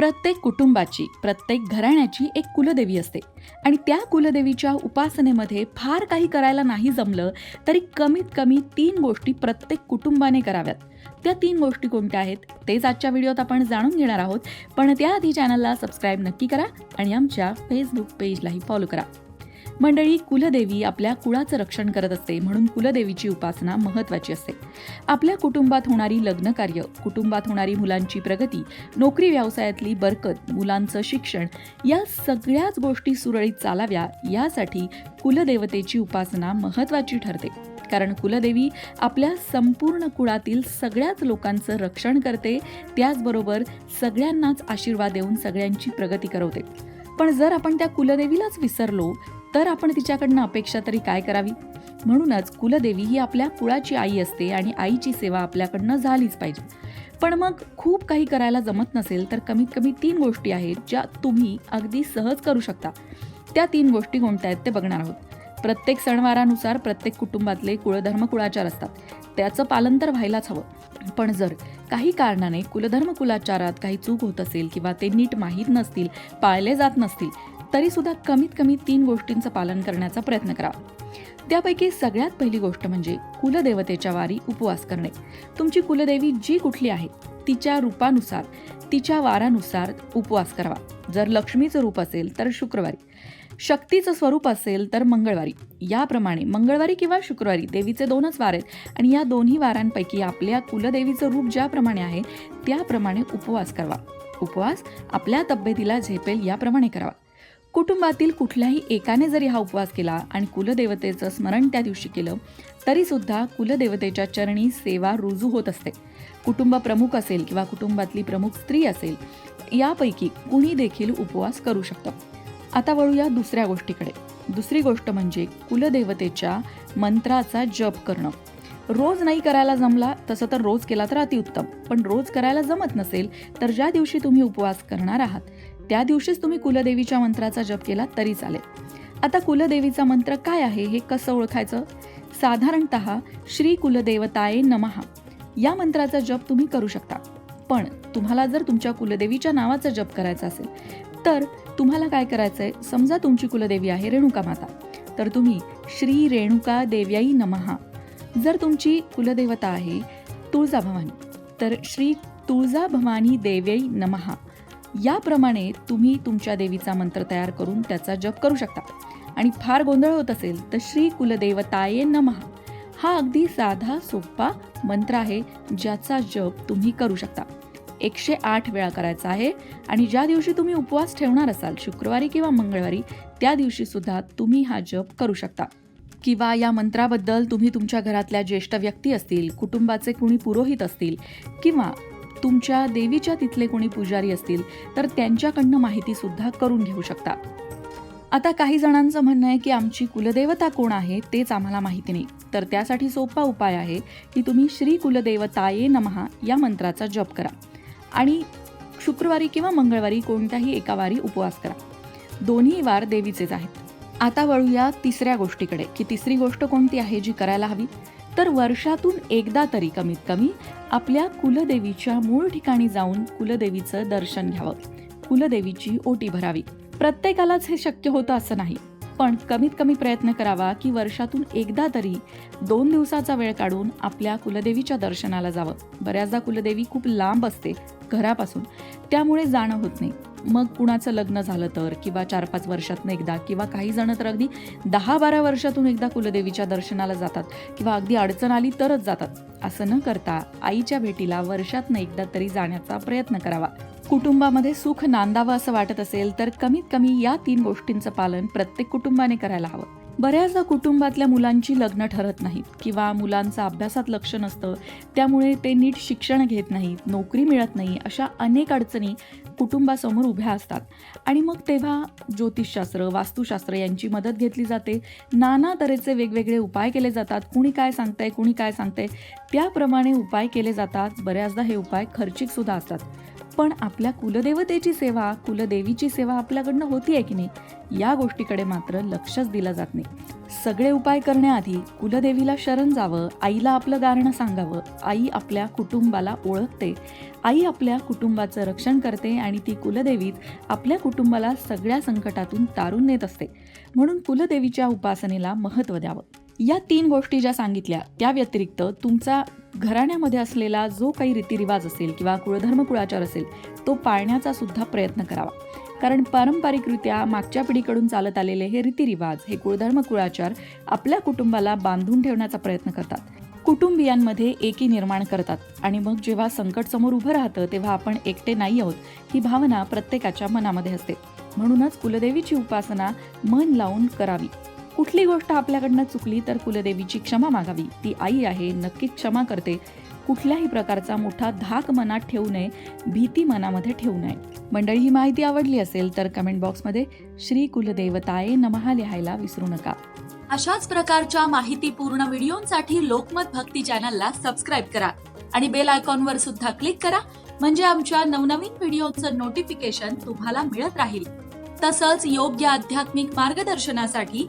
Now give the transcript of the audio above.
प्रत्येक कुटुंबाची प्रत्येक घराण्याची एक कुलदेवी असते. आणि त्या कुलदेवीच्या उपासनेमध्ये फार काही करायला नाही जमलं तरी कमीत कमी तीन गोष्टी प्रत्येक कुटुंबाने कराव्यात. त्या तीन गोष्टी कोणत्या आहेत तेच आजच्या व्हिडिओत आपण जाणून घेणार आहोत. पण त्याआधी चॅनलला सबस्क्राईब नक्की करा आणि आमच्या फेसबुक पेजलाही फॉलो करा. मंडळी कुलदेवी आपल्या कुळाचं रक्षण करत असते म्हणून कुलदेवीची उपासना महत्त्वाची असते. आपल्या कुटुंबात होणारी लग्नकार्य कुटुंबात होणारी मुलांची प्रगती नोकरी व्यवसायातली बरकत मुलांचं शिक्षण या सगळ्याच गोष्टी सुरळीत चालाव्या यासाठी कुलदेवतेची उपासना महत्त्वाची ठरते. कारण कुलदेवी आपल्या संपूर्ण कुळातील सगळ्याच लोकांचं रक्षण करते त्याचबरोबर सगळ्यांनाच आशीर्वाद देऊन सगळ्यांची प्रगती करवते. पण जर आपण त्या कुलदेवीलाच विसरलो तर आपण तिच्याकडनं अपेक्षा तरी काय करावी? म्हणूनच कुलदेवी ही आपल्या कुळाची आई असते आणि आईची सेवा आपल्याकडनं झालीच पाहिजे. पण मग खूप काही करायला जमत नसेल तर कमीत कमी तीन गोष्टी आहेत ज्या तुम्ही अगदी सहज करू शकता. त्या तीन गोष्टी कोणत्या आहेत ते बघणार आहोत. प्रत्येक सणवारानुसार प्रत्येक कुटुंबातले कुळधर्म कुळाचार असतात. त्याचं पालन तर व्हायलाच हवं. पण जर काही कारणाने कुलधर्म कुलाचारात काही चूक होत असेल किंवा ते नीट माहीत नसतील पाळले जात नसतील तरी सुद्धा कमीत कमी तीन गोष्टींचं पालन करण्याचा प्रयत्न करावा त्यापैकी सगळ्यात पहिली गोष्ट म्हणजे कुलदेवतेच्या वारी उपवास करणे. तुमची कुलदेवी जी कुठली आहे तिच्या रूपानुसार तिच्या वारानुसार उपवास करावा. जर लक्ष्मीचं रूप असेल तर शुक्रवारी. शक्तीचं स्वरूप असेल तर मंगळवारी. याप्रमाणे मंगळवारी किंवा शुक्रवारी देवीचे दोनच वार आहेत आणि या दोन्ही वारांपैकी आपल्या कुलदेवीचं रूप ज्याप्रमाणे आहे त्याप्रमाणे उपवास करावा. उपवास आपल्या तब्येतीला झेपेल याप्रमाणे करावा. कुटुंबातील कुठल्याही एकाने जरी हा उपवास केला आणि कुलदेवतेचं स्मरण त्या दिवशी केलं तरी सुद्धा कुलदेवतेच्या चरणी सेवा रुजू होत असते. कुटुंब प्रमुख असेल किंवा कुटुंबातली प्रमुख स्त्री असेल यापैकी कुणी देखील उपवास करू शकतं. आता वळूया दुसऱ्या गोष्टीकडे. दुसरी गोष्ट म्हणजे कुलदेवतेच्या मंत्राचा जप करणं. रोज नाही करायला जमला तसं तर रोज केला तर अतिउत्तम. पण रोज करायला जमत नसेल तर ज्या दिवशी तुम्ही उपवास करणार आहात त्या दिवशीच तुम्ही कुलदेवीच्या मंत्राचा जप केला तरी चालेल. आता कुलदेवीचा मंत्र काय आहे हे कसं ओळखायचं? साधारणत श्री कुलदेवताये नमहा या मंत्राचा जप तुम्ही करू शकता. पण तुम्हाला जर तुमच्या कुलदेवीच्या नावाचा जप करायचा असेल तर तुम्हाला काय करायचं आहे समजा तुमची कुलदेवी आहे रेणुका माता. तर तुम्ही श्री रेणुका देव्याई नमहा जर तुमची कुलदेवता आहे तुळजाभवानी तर श्री तुळजाभवानी देव्याई नमहा याप्रमाणे तुम्ही तुमच्या देवीचा मंत्र तयार करून त्याचा जप करू शकता. आणि फार गोंधळ होत असेल तर श्री कुलदेवताये नमहा हा अगदी साधा सोपा मंत्र आहे ज्याचा जप तुम्ही करू शकता. एकशे आठ वेळा करायचा आहे आणि ज्या दिवशी तुम्ही उपवास ठेवणार असाल शुक्रवारी किंवा मंगळवारी त्या दिवशी सुद्धा तुम्ही हा जप करू शकता. किंवा या मंत्राबद्दल तुम्ही तुमच्या घरातल्या ज्येष्ठ व्यक्ती असतील कुटुंबाचे कुणी पुरोहित असतील किंवा तुमच्या देवीच्या तिथले कोणी पुजारी असतील तर त्यांच्याकडनं माहिती सुद्धा करून घेऊ शकता. आता काही जणांचं म्हणणं आहे की आमची कुलदेवता कोण आहे तेच आम्हाला माहिती नाही. तर त्यासाठी सोपा उपाय आहे की तुम्ही श्री कुलदेवताये नमहा या मंत्राचा जप करा. आणि शुक्रवारी किंवा मंगळवारी कोणत्याही एका वारी उपवास करा. दोन्ही वार देवीचेच आहेत. आता वळूया तिसऱ्या गोष्टीकडे की तिसरी गोष्ट कोणती आहे जी करायला हवी? तर वर्षातून एकदा तरी कमीत कमी आपल्या कुलदेवीच्या मूळ ठिकाणी जाऊन कुलदेवीचं दर्शन घ्यावं. कुलदेवीची ओटी भरावी. प्रत्येकालाच हे शक्य होतं असं नाही. पण कमीत कमी प्रयत्न करावा की वर्षातून एकदा तरी दोन दिवसाचा वेळ काढून आपल्या कुलदेवीच्या दर्शनाला जावं. बऱ्याचदा कुलदेवी खूप लांब असते घरापासून. त्यामुळे जाणं होत नाही. मग कुणाचं लग्न झालं तर किंवा चार पाच वर्षातून एकदा किंवा काही जण तर अगदी दहा बारा वर्षातून एकदा कुलदेवीच्या दर्शनाला जातात किंवा अगदी अडचण आली तरच जातात. असं न करता आईच्या भेटीला वर्षातनं एकदा तरी जाण्याचा प्रयत्न करावा. कुटुंबामध्ये सुख नांदावं असं वाटत असेल तर कमीत कमी या तीन गोष्टींचं पालन प्रत्येक कुटुंबाने करायला हवं. बऱ्याचदा कुटुंबातल्या मुलांची लग्न ठरत नाहीत किंवा मुलांचं अभ्यासात लक्ष नसतं त्यामुळे ते नीट शिक्षण घेत नाहीत नोकरी मिळत नाही अशा अनेक अडचणी कुटुंबासमोर उभ्या असतात. आणि मग तेव्हा ज्योतिषशास्त्र वास्तुशास्त्र यांची मदत घेतली जाते. नाना तऱ्हेचे वेगवेगळे उपाय केले जातात. कुणी काय सांगतंय कुणी काय सांगतंय त्याप्रमाणे उपाय केले जातात. बऱ्याचदा हे उपाय खर्चिकसुद्धा असतात. पण आपल्या कुलदेवतेची सेवा कुलदेवीची सेवा आपल्याकडनं होती आहे की नाही? या गोष्टीकडे मात्र लक्षच दिलं जात नाही. सगळे उपाय करण्याआधी कुलदेवीला शरण जावं आईला आपलं गारणं सांगावं. आई आपल्या कुटुंबाला ओळखते. आई आपल्या कुटुंबाचं रक्षण करते आणि ती कुलदेवीत आपल्या कुटुंबाला सगळ्या संकटातून तारून नेत असते. म्हणून कुलदेवीच्या उपासनेला महत्त्व द्यावं. या तीन गोष्टी ज्या सांगितल्या त्या व्यतिरिक्त तुमचा घराण्यामध्ये असलेला जो काही रीतिरिवाज असेल किंवा कुळधर्म कुळाचार असेल तो पाळण्याचा सुद्धा प्रयत्न करावा. कारण पारंपरिकरित्या मागच्या पिढीकडून चालत आलेले हे रीतिरिवाज हे कुळधर्म कुळाचार आपल्या कुटुंबाला बांधून ठेवण्याचा प्रयत्न करतात. कुटुंबियांमध्ये एकी निर्माण करतात आणि मग जेव्हा संकट समोर उभं राहतं तेव्हा आपण एकटे नाही आहोत ही भावना प्रत्येकाच्या मनामध्ये असते. म्हणूनच कुलदेवीची उपासना मन लावून करावी. कुठली गोष्ट आपल्याकडनं चुकली तर कुलदेवीची क्षमा मागावी. ती आई आहे नक्कीच क्षमा करते. कुठल्याही प्रकारचा मोठा धाक मनात ठेवू नये भीती मनामध्ये ठेवू नये. मंडळी ही माहिती आवडली असेल तर कमेंट बॉक्समध्ये श्री कुलदेवताये नमहा लिहायला विसरू नका. अशाच प्रकारच्या माहितीपूर्ण व्हिडिओंसाठी लोकमत भक्ती चॅनलला सबस्क्राईब करा आणि बेल आयकॉनवर सुद्धा क्लिक करा म्हणजे आमच्या नवनवीन व्हिडिओचं नोटिफिकेशन तुम्हाला मिळत राहील. तसंच योग्य आध्यात्मिक मार्गदर्शनासाठी